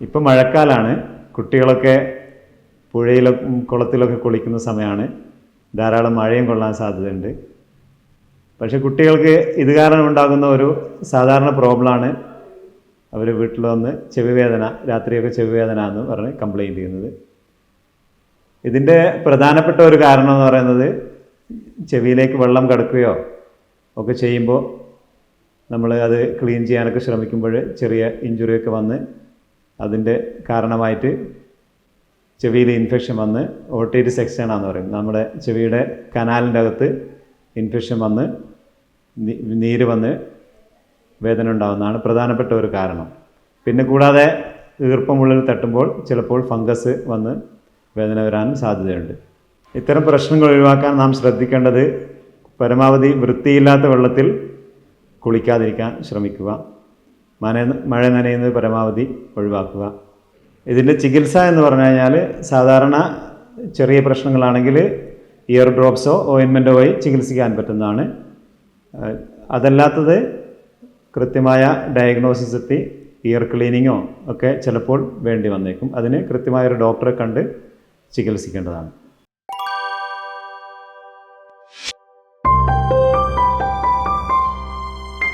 ഇപ്പം മഴക്കാലമാണ് കുട്ടികളൊക്കെ പുഴയിലൊക്കെ കുളത്തിലൊക്കെ കുളിക്കുന്ന സമയമാണ് ധാരാളം മഴയും കൊള്ളാൻ സാധ്യതയുണ്ട്. പക്ഷേ കുട്ടികൾക്ക് ഇത് കാരണം ഉണ്ടാകുന്ന ഒരു സാധാരണ പ്രോബ്ലമാണ്. അവർ വീട്ടിൽ വന്ന് ചെവി വേദന രാത്രിയൊക്കെ ചെവി വേദന എന്ന് പറഞ്ഞ് കംപ്ലൈന്റ് ചെയ്യുന്നത്. ഇതിന്റെ പ്രധാനപ്പെട്ട ഒരു കാരണം എന്ന് പറയുന്നത് ചെവിയിലേക്ക് വെള്ളം കടക്കുകയോ ഒക്കെ ചെയ്യുമ്പോൾ നമ്മൾ അത് ക്ലീൻ ചെയ്യാനൊക്കെ ശ്രമിക്കുമ്പോൾ ചെറിയ ഇഞ്ചുറിയൊക്കെ വന്ന് അതിന്റെ കാരണമായിട്ട് ചെവിയിൽ ഇൻഫെക്ഷൻ വന്ന് ഓട്ടൈറ്റിസ് എക്സ്റ്റേണ എന്ന് പറയും. നമ്മുടെ ചെവിയുടെ കനാലിന്റെ അകത്ത് ഇൻഫെക്ഷൻ വന്ന് നീര് വന്ന് വേദന ഉണ്ടാകുന്നതാണ് പ്രധാനപ്പെട്ട ഒരു കാരണം. പിന്നെ കൂടാതെ ഈർപ്പമുള്ളിൽ തട്ടുമ്പോൾ ചിലപ്പോൾ ഫംഗസ് വന്ന് വേദന വരാനും സാധ്യതയുണ്ട്. ഇത്തരം പ്രശ്നങ്ങൾ ഒഴിവാക്കാൻ നാം ശ്രദ്ധിക്കേണ്ടത് പരമാവധി വൃത്തിയില്ലാത്ത വെള്ളത്തിൽ കുളിക്കാതിരിക്കാൻ ശ്രമിക്കുക. മന മഴ നനയുന്നത് പരമാവധി ഒഴിവാക്കുക. ഇതിന്റെ ചികിത്സ എന്ന് പറഞ്ഞു കഴിഞ്ഞാൽ സാധാരണ ചെറിയ പ്രശ്നങ്ങളാണെങ്കിൽ ഇയർ ഡ്രോപ്സോ ഓയിൻമെന്റോ വഴി ചികിത്സിക്കാൻ പറ്റുന്നതാണ്. അതല്ലാത്തത് കൃത്യമായ ഡയഗ്നോസിസ് എത്തി ഇയർ ക്ലീനിങ്ങോ ഒക്കെ ചിലപ്പോൾ വേണ്ടി വന്നേക്കും. അതിന് കൃത്യമായൊരു ഡോക്ടറെ കണ്ട് ചികിത്സിക്കേണ്ടതാണ്.